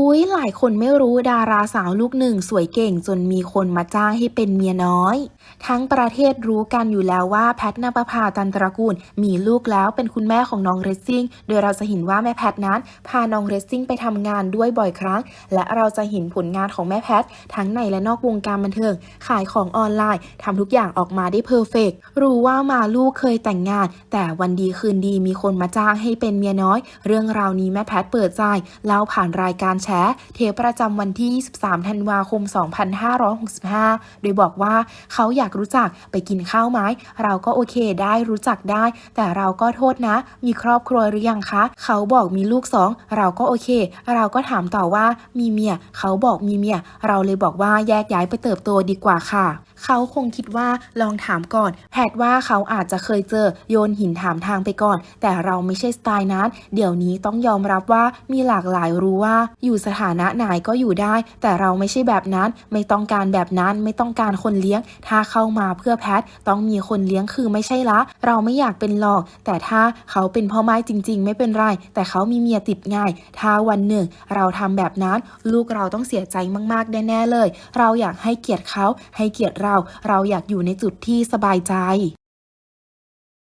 อุ๊ย หลายคนไม่รู้ดาราสาวลูกหนึ่งสวยเก่งจนมีคนมาจ้างให้เป็นเมียน้อย ทั้งประเทศรู้กันอยู่แล้วว่าแพทนปภาตันตระกูล มีลูกแล้วเป็นคุณแม่ของน้องเรซซิ่ง โดยเราจะเห็นว่าแม่แพทนั้น พาน้องเรซซิ่งไปทำงานด้วยบ่อยครั้ง และเราจะเห็นผลงานของแม่แพท ทั้งในและนอกวงการบันเทิง ขายของออนไลน์ทำทุกอย่างออกมาได้เพอร์เฟกรู้ว่ามาลูกเคยแต่งงาน แต่วันดีคืนดีมีคนมาจ้างให้เป็นเมียน้อย เรื่องราวนี้แม่แพทเปิดใจเล่าผ่านรายการแชร์เทปประจำวันที่ 23 ธันวาคม 2565 โดยบอกว่าเขาอยากรู้จักไปกินข้าวไหมเราก็โอเคได้รู้จักได้ แต่เราก็โทษนะ มีครอบครัวหรือยังคะ เขาบอกมีลูกสองเราก็โอเค เราก็ถามต่อว่ามีเมีย เขาบอกมีเมีย เราเลยบอกว่าแยกย้ายไปเติบโตดีกว่าค่ะ เขาคงคิดว่าลองถามก่อนแพทว่าเขาอาจจะเคยเจอโยนหินถามทางไปก่อน แต่เราไม่ใช่สไตล์นั้น เดี๋ยวนี้ต้องยอมรับว่ามีหลากหลายรู้ว่าอยู่สถานะไหนก็อยู่ได้ แต่เราไม่ใช่แบบนั้น ไม่ต้องการแบบนั้น ไม่ต้องการคนเลี้ยง ถ้าเข้ามาเพื่อแพทย์ต้องมีคนเลี้ยงคือไม่ใช่ละ เราไม่อยากเป็นหลอก แต่ถ้าเขาเป็นพ่อไม้จริง ๆ ไม่เป็นไร แต่เขามีเมียติดง่าย ถ้าวันหนึ่ง เราทำแบบนั้น ลูกเราต้องเสียใจมากๆแน่ๆเลย เราอยากให้เกียรติเขา ให้เกียรติเรา เราอยากอยู่ในจุดที่สบายใจ